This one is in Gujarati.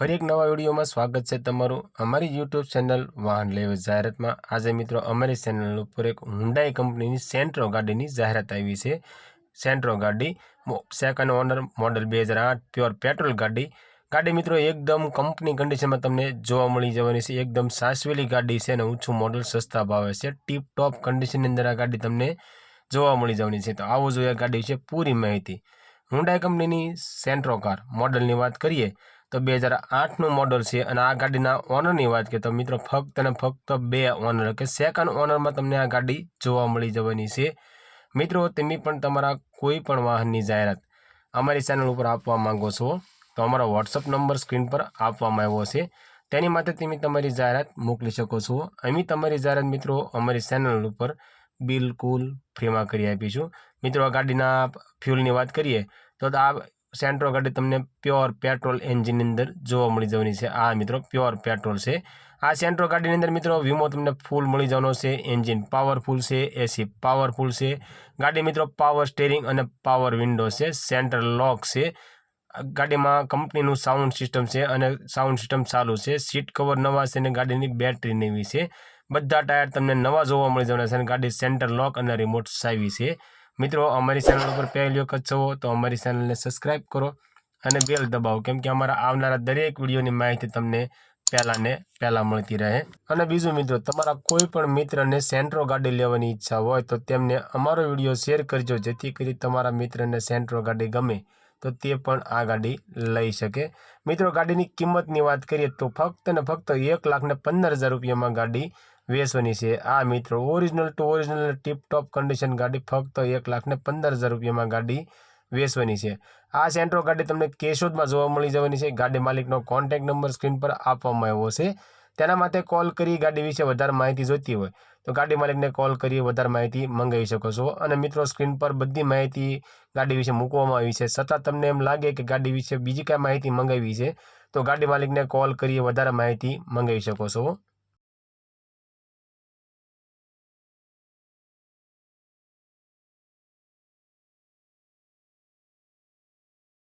ફરી એક નવા વિડીયોમાં સ્વાગત છે તમારું અમારી યુટ્યુબ ચેનલ વાહન લેવ જાહેરાતમાં. આજે મિત્રો અમારી ચેનલ ઉપર એક હુન્ડાઈ કંપનીની સેન્ટ્રો ગાડીની જાહેરાત આવી છે. સેન્ટ્રો ગાડી સેકન્ડ ઓનર મોડલ બે હજાર આઠ પ્યોર પેટ્રોલ ગાડી. ગાડી મિત્રો એકદમ કંપની કન્ડિશનમાં તમને જોવા મળી જવાની છે. એકદમ સાસવેલી ગાડી છે અને ઊંચું મોડલ સસ્તા ભાવે છે. ટીપ ટોપ કન્ડિશનની અંદર આ ગાડી તમને જોવા મળી જવાની છે. તો આવો જોઈએ ગાડી વિશે પૂરી માહિતી. હુન્ડાઈ કંપનીની સેન્ટ્રો કાર મોડલની વાત કરીએ. તો બે હજાર આઠનું મોડલ છે અને આ ગાડીના ઓનરની વાત કરીએ તો મિત્રો ફક્ત અને ફક્ત બે ઓનર કે સેકન્ડ ઓનરમાં તમને આ ગાડી જોવા મળી જવાની છે. મિત્રો તમે પણ તમારા કોઈ પણ વાહનની જાહેરાત અમારી ચેનલ ઉપર આપવા માંગો છો, તો અમારો વોટ્સઅપ નંબર સ્ક્રીન પર આપવામાં આવ્યો છે. તેની માટે તમે તમારી જાહેરાત મોકલી શકો છો. અમે તમારી જાહેરાત મિત્રો અમારી ચેનલ ઉપર બિલકુલ ફ્રીમાં કરી આપીશું. મિત્રો, આ ગાડીના ફ્યુલની વાત કરીએ તો આ સેન્ટ્રો ગાડી તમને પ્યોર પેટ્રોલ એન્જિનની અંદર જોવા મળી જવાની છે. આ મિત્રો પ્યોર પેટ્રોલ છે. આ સેન્ટ્રો ગાડીની અંદર મિત્રો વીમો તમને ફૂલ મળી જવાનો છે. એન્જિન પાવરફુલ છે એસી પાવરફુલ છે. ગાડી મિત્રો પાવર સ્ટેરિંગ અને પાવર વિન્ડો છે. સેન્ટ્રલ લોક છે. ગાડીમાં કંપનીનું સાઉન્ડ સિસ્ટમ છે અને સાઉન્ડ સિસ્ટમ ચાલુ છે. સીટ કવર નવા છે અને ગાડીની બેટરી નવી છે. બધા ટાયર તમને નવા જોવા મળી જવાના છે અને ગાડી સેન્ટર લોક અને રિમોટ સાવી છે. મિત્રો, અમારી ચેનલ ઉપર પહેલી વખત છો તો અમારી ચેનલને સબસ્ક્રાઈબ કરો અને બેલ દબાવો, કેમ કે અમારા આવનારા દરેક વિડીયોની માહિતી તમને પહેલાં ને પહેલાં મળતી રહે. અને બીજું મિત્રો, તમારા કોઈ પણ મિત્રને સેન્ટ્રો ગાડી લેવાની ઈચ્છા હોય તો તેમને અમારો વીડિયો શેર કરજો, જેથી કરી તમારા મિત્રને સેન્ટ્રો ગાડી ગમે તો તે પણ આ ગાડી લઈ શકે. મિત્રો, ગાડીની કિંમતની વાત કરીએ તો ફક્ત ને ફક્ત એક લાખને પંદર હજાર રૂપિયામાં ગાડી વેચવાની છે. આ મિત્રો original to original tip top condition ગાડી ફક્ત એક લાખ ને પંદર હજાર રૂપિયામાં ગાડી વેચવાની છે. આ સેન્ટ્રો ગાડી તમને કેશોદમાં જોવા મળી જવાની છે. ગાડી માલિકનો કોન્ટેક્ટ નંબર સ્ક્રીન પર આપવામાં આવ્યો છે. તેના માટે કોલ કરી ગાડી વિશે વધારે માહિતી જોઈતી હોય તો ગાડી માલિકને કોલ કરી વધારે માહિતી મંગાવી શકો છો. અને મિત્રો સ્ક્રીન પર બધી માહિતી ગાડી વિશે મૂકવામાં આવી છે. છતાં તમને એમ લાગે કે ગાડી વિશે બીજી કાંઈ માહિતી મંગાવી છે તો ગાડી માલિકને કોલ કરી વધારે માહિતી મંગાવી શકો છો.